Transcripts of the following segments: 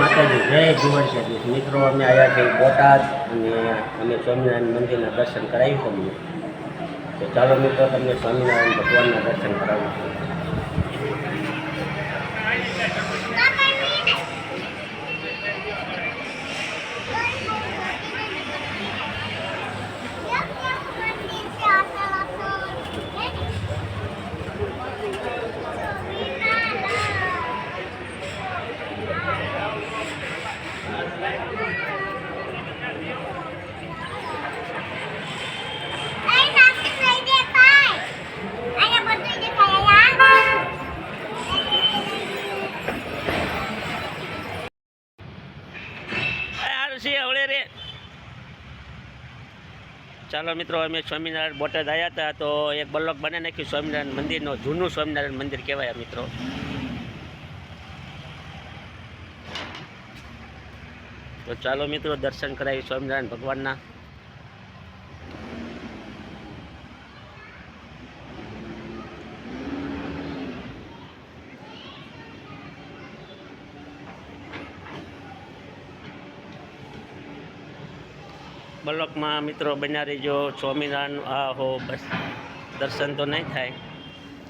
માતાજી, જય જુવાડ મિત્રો, અમે આવ્યા છીએ બોટાદ અને અમે સ્વામિનારાયણ મંદિરના દર્શન કરાવી તમને તો ચાલો મિત્રો, તમને સ્વામિનારાયણ ભગવાનના દર્શન કરાવું છું. ચાલો મિત્રો, અમે સ્વામિનારાયણ બોટાદ આવ્યા હતા તો એક બ્લોક બને નાખ્યું, સ્વામિનારાયણ મંદિરનો, જૂનું સ્વામિનારાયણ મંદિર કહેવાય મિત્રો. તો ચાલો મિત્રો, દર્શન કરાવી સ્વામિનારાયણ ભગવાનના. બ્લોકમાં મિત્રો બન્યા રહીજો. સ્વામિનારાયણ, આ હો, બસ. દર્શન તો નહીં થાય.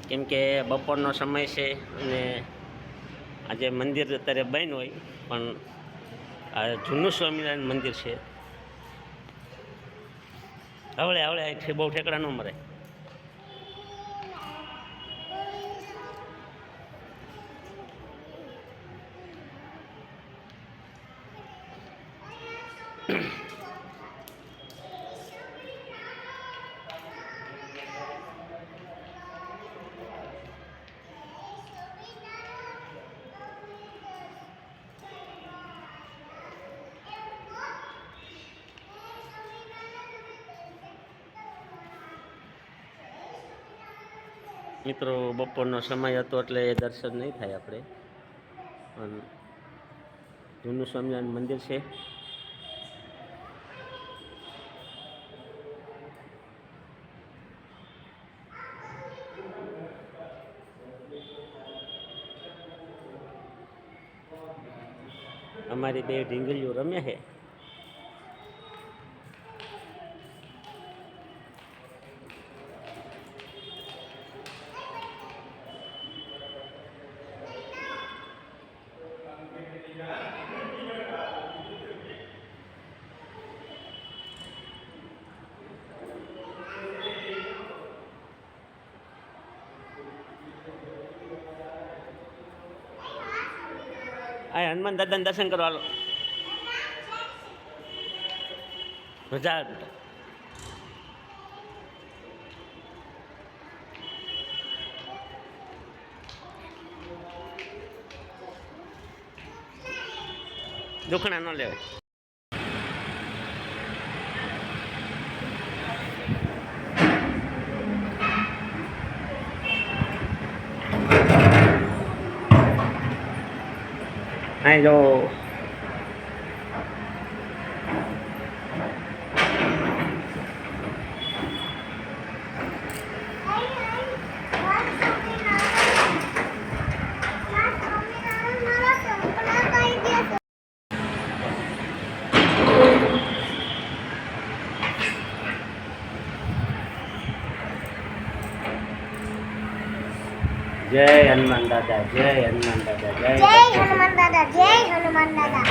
કેમ કે બપોરનો સમય છે અને આજે મંદિર અત્યારે બંધ હોય, પણ આ જૂનું સ્વામિનારાયણ મંદિર છે. હવળે હવળે અહીંથી બહુ ઠેકડા ન મરે. મિત્રો, બપોરનો સમય હતો એટલે એ દર્શન નહીં થાય આપણે. પણ જૂનું સ્વામિનારાયણ મંદિર છે. અમારી બે ઢીંગલીઓ રમે છે. આ હનુમાન દાદાને દર્શન કરવા લો મજા આવે બેટા. દુખણા ન લેવાય. અહીં જો જય હનુમાન દાદા જય હનુમાન દાદા જય જય હનુમાન दादा जय हनुमान दादा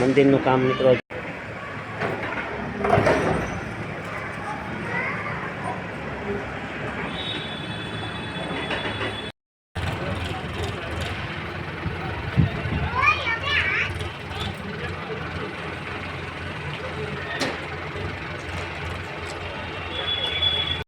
मंदिर नु काम मित्रों